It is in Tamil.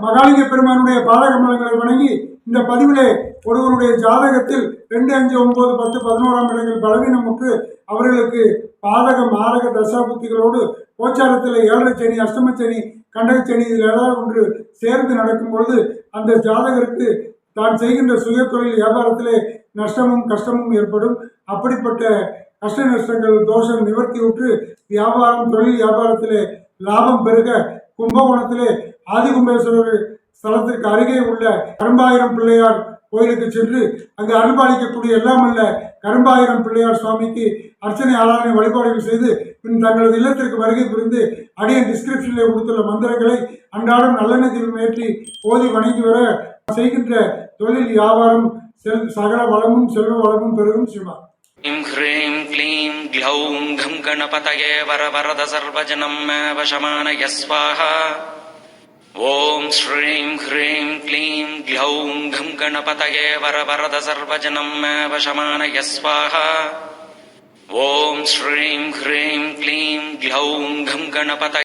மகாலிங்க பெருமானுடைய பாதக மலங்களை வணங்கி இந்த பதிவிலே ஒருவருடைய ஜாதகத்தில் ரெண்டு அஞ்சு ஒன்பது பத்து பதினோராம் இடங்கள் பலவீனமுற்று அவர்களுக்கு பாதக மாரக தசாபுத்திகளோடு கோச்சாரத்தில் ஏழரை சனி அஷ்டம கண்டகச்சனி இதில் ஏதாவது ஒன்று சேர்ந்து நடக்கும் பொழுது அந்த ஜாதகருக்கு தான் செய்கின்ற சுய தொழில் வியாபாரத்திலே நஷ்டமும் கஷ்டமும் ஏற்படும். அப்படிப்பட்ட கஷ்ட நஷ்டங்கள் தோஷம் நிவர்த்தியுற்று வியாபாரம் தொழில் வியாபாரத்திலே லாபம் பெருக கும்பகோணத்திலே ஆதிகும்பேஸ்வரர் ஸ்தலத்திற்கு அருகே உள்ள கரும்பாயிரம் பிள்ளையார் கோயிலுக்கு சென்று அங்கு அருள்பாலிக்கக்கூடிய எல்லாம் அல்ல கரும்பாயிரம் பிள்ளையார் சுவாமிக்கு அர்ச்சனை ஆராதனை வழிபாடுகள் செய்து பின் தங்களது இல்லத்திற்கு வருகை புரிந்து அடிய டிஸ்கிரிப்ஷனில் கொடுத்துள்ள மந்திரங்களை அன்றாடம் நல்லெண்ணத்தில் தீபம் ஏற்றி ஓதி வணங்கி வர செய்கின்ற தொழில் வியாபாரம் செல் சகல வளமும் செல்வ வளமும் பெருகும் சிவா ह्रीं ह्रीं क्लीं ग्लौं घं गणपतये वरवरद सर्वजनं मे स्वाहा ॐ श्रीं ह्रीं क्लीं ग्लौं घं गणपतये वरवरद सर्वजनं मे वशमानय स्वाहा ॐ श्रीं ह्रीं क्लीं ग्लौं घं गणपतये